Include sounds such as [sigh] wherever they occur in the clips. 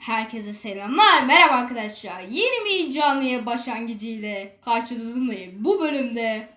Herkese selamlar. Merhaba arkadaşlar. Yeni bir canlıya başlangıcı ile karşınızdayım. Bu bölümde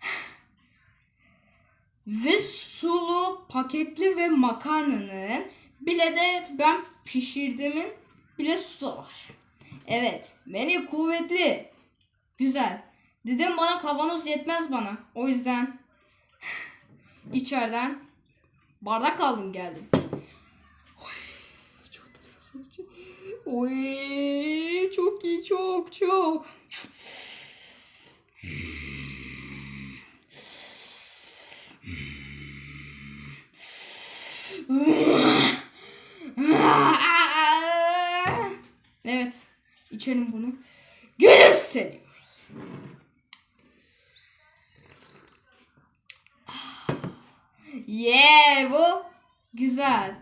[sighs] ve sulu paketli ve makarnanın bile de ben pişirdiğimin bile su da var. Evet. Menü kuvvetli. Güzel. Dedim bana kavanoz yetmez bana. O yüzden [sighs] içeriden bardak aldım geldim. Çok tadı Oy, çok iyi çok çok. Evet. içelim bunu. Gülüş seviyoruz. Yeah bu güzel.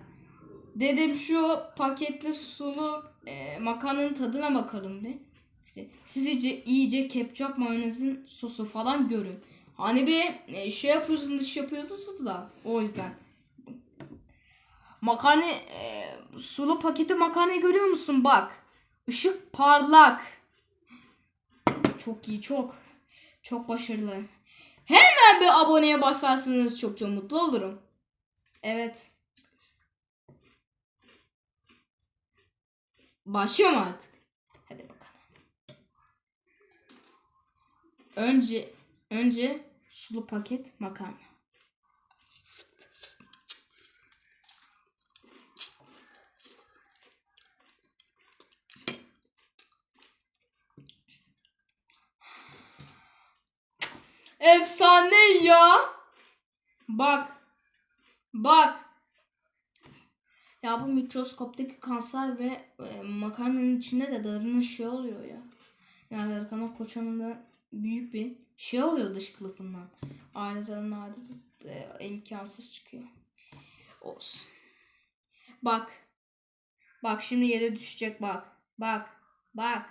Dedim şu paketli sulu e, makarnanın tadına bakalım bir. İşte siz iyice, iyice ketçap mayonezin sosu falan görün. Hani bir e, şey yapıyorsunuz dış yapıyorsunuz da o yüzden. Makarna e, sulu paketi makarnayı görüyor musun? Bak. Işık parlak. Çok iyi çok. Çok başarılı. Hemen bir aboneye basarsanız çok çok mutlu olurum. Evet. Başlıyor mu artık? Hadi bakalım. Önce önce sulu paket makarna. Efsane ya. Bak. Bak. Ya bu mikroskoptaki kanser ve e, makarnanın içinde de darının şey oluyor ya. Yani Erkan Koçan'ın büyük bir şey oluyor dış kılıfından. Aynı zamanda e, imkansız çıkıyor. Olsun. Bak. Bak şimdi yere düşecek bak. Bak. Bak.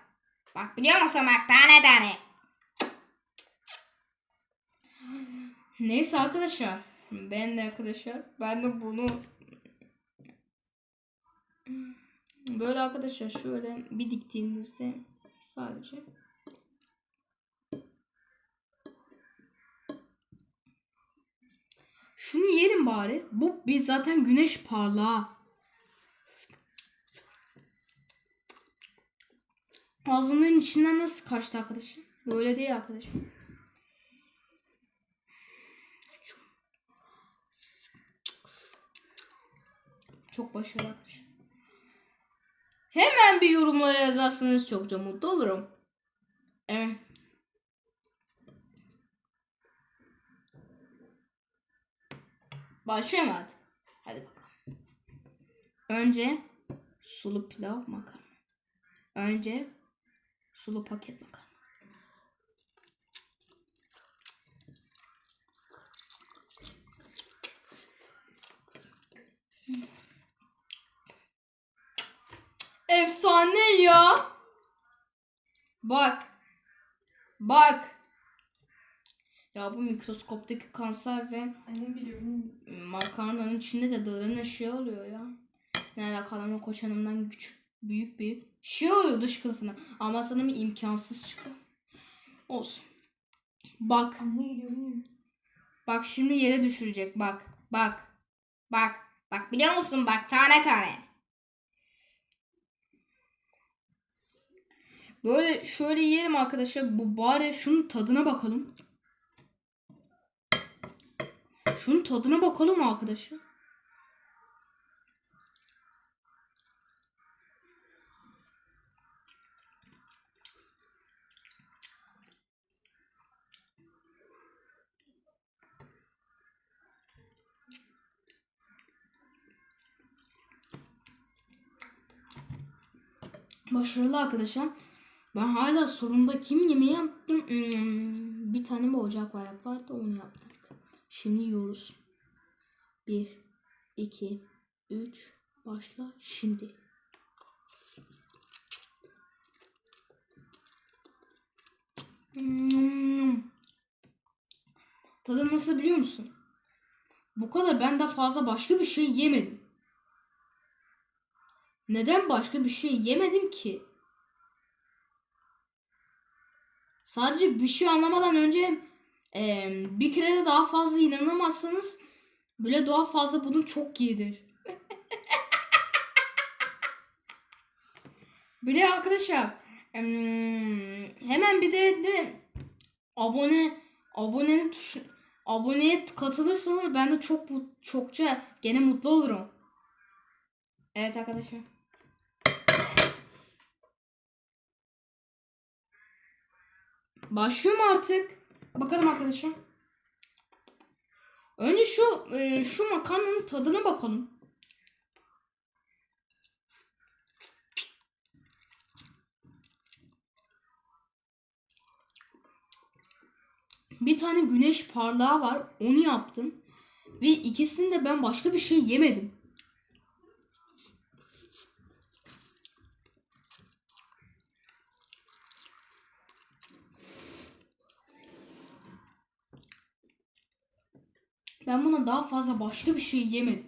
Bak biliyor musun bak tane tane. Neyse arkadaşlar. Ben de arkadaşlar. Ben de bunu böyle arkadaşlar şöyle bir diktiğinizde sadece Şunu yiyelim bari. Bu bir zaten güneş parlağı. Ağzımın içinden nasıl kaçtı arkadaşım? Böyle değil arkadaşım. Çok başarılı arkadaşım. Hemen bir yorumlara yazarsanız çok çok mutlu olurum. Evet. Başlayalım artık. Hadi bakalım. Önce sulu pilav makarna. Önce sulu paket makarna. Efsane ya. Bak. Bak. Ya bu mikroskoptaki kanser ve Annem makarnanın içinde de darının şey oluyor ya. Ne alakalı koçanımdan küçük büyük bir şey oluyor dış kılıfına. Ama bir imkansız çıkıyor. Olsun. Bak. Anne. Bak şimdi yere düşürecek. Bak. Bak. Bak. Bak biliyor musun? Bak tane tane. Böyle şöyle yiyelim arkadaşlar. Bu bari şunun tadına bakalım. Şunun tadına bakalım arkadaşlar. Başarılı arkadaşım. Ben hala sorunda kim yemeği yaptım? Hmm, bir tane bir ocak var vardı onu yaptık. Şimdi yiyoruz. Bir, iki, üç, başla şimdi. Hmm. Tadı nasıl biliyor musun? Bu kadar ben de fazla başka bir şey yemedim. neden başka bir şey yemedim ki? Sadece bir şey anlamadan önce eee, bir kere de daha fazla inanamazsanız böyle daha fazla bunun çok iyidir. [laughs] bir de arkadaşlar em, hemen bir de, de abone abone tuş aboneye katılırsanız ben de çok çokça gene mutlu olurum. Evet arkadaşlar. Başlıyorum artık. Bakalım arkadaşlar. Önce şu e, şu makarnanın tadına bakalım. Bir tane güneş parlağı var. Onu yaptım. Ve ikisinde ben başka bir şey yemedim. Ben buna daha fazla başka bir şey yemedim.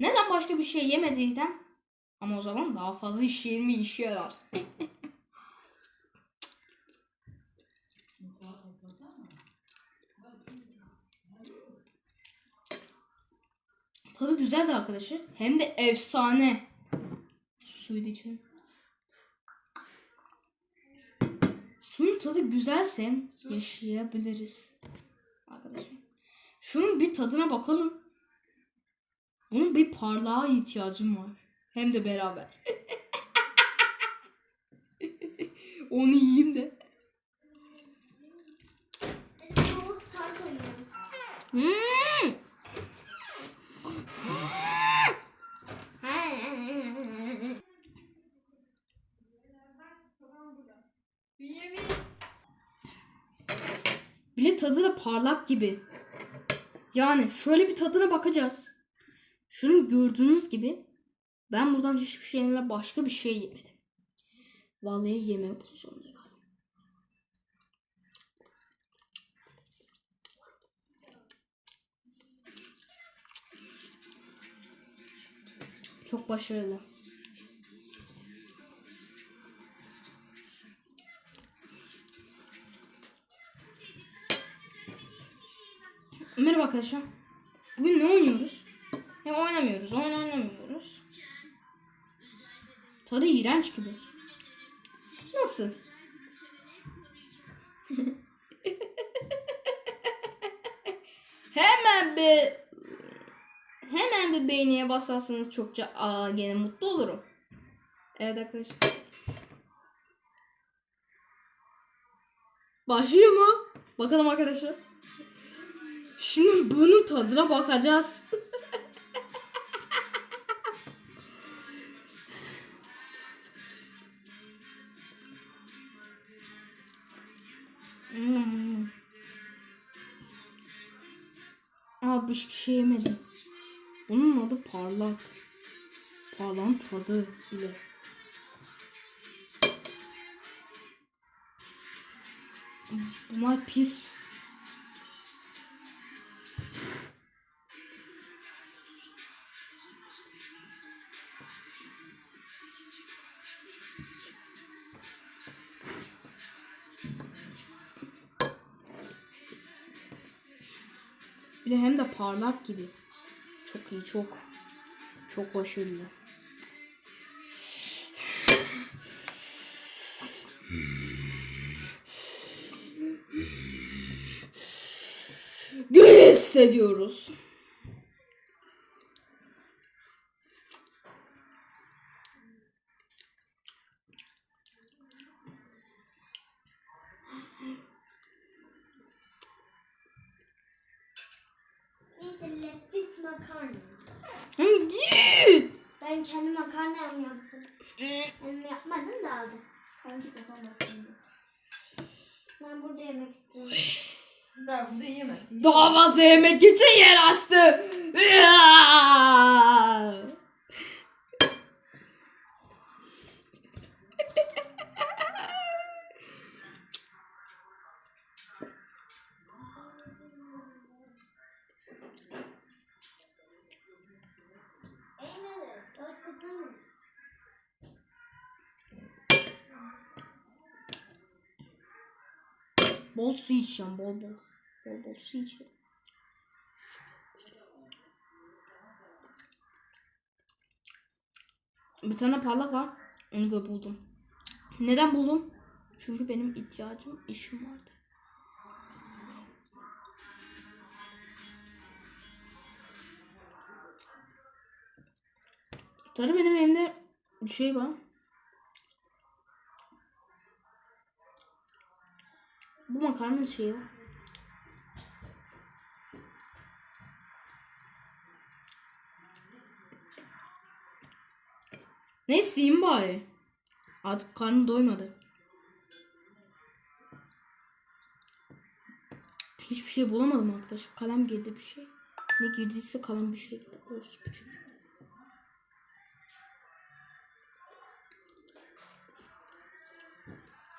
Neden başka bir şey yemediysem? Ama o zaman daha fazla iş yerimi işe yarar. [laughs] Tadı güzeldi arkadaşlar. Hem de efsane. Suyu da içelim. Suyun tadı güzelse yaşayabiliriz. Şunun bir tadına bakalım. Bunun bir parlağa ihtiyacım var. Hem de beraber. [laughs] Onu yiyeyim de. Hmm. Bile tadı da parlak gibi. Yani şöyle bir tadına bakacağız. Şunu gördüğünüz gibi ben buradan hiçbir şeyle başka bir şey yemedim. Vallahi yemeğe pozisyonda kaldım. Çok başarılı. Merhaba arkadaşlar. Bugün ne oynuyoruz? Ya oynamıyoruz, oyun oynamıyoruz. Tadı iğrenç gibi. Nasıl? [laughs] hemen bir hemen bir beğeniye basarsanız çokça aa gene mutlu olurum. Evet arkadaşlar. Başlıyor mu? Bakalım arkadaşlar. Şimdi bunun tadına bakacağız. Hmm. Aa bir şey yemedim. Bunun adı parlak. Parlan tadı bile. Bunlar pis. Parlak gibi. Çok iyi çok. Çok başarılı. Güzel hissediyoruz. Daha fazla yemek için yer açtı. Bol su içeceğim bol bol. Bol su içeceğim. Bir tane parlak var. Onu da buldum. Neden buldum? Çünkü benim ihtiyacım işim vardı. Tabii benim elimde bir şey var. Bu makarna şeyi var. Neyse yiyeyim bari. Artık karnım doymadı. Hiçbir şey bulamadım arkadaşlar. Kalem girdi bir şey. Ne girdiyse kalem bir şey. Olsun küçük.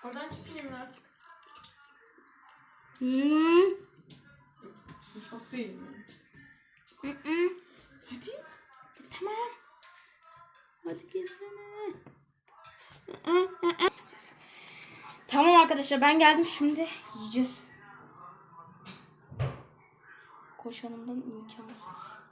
Oradan çıkmayayım artık. Hmm. Çok da iyiyim. Mm-mm. Hadi. Tamam. Hadi gezene. Tamam arkadaşlar ben geldim şimdi yiyeceğiz. Koşanımdan imkansız.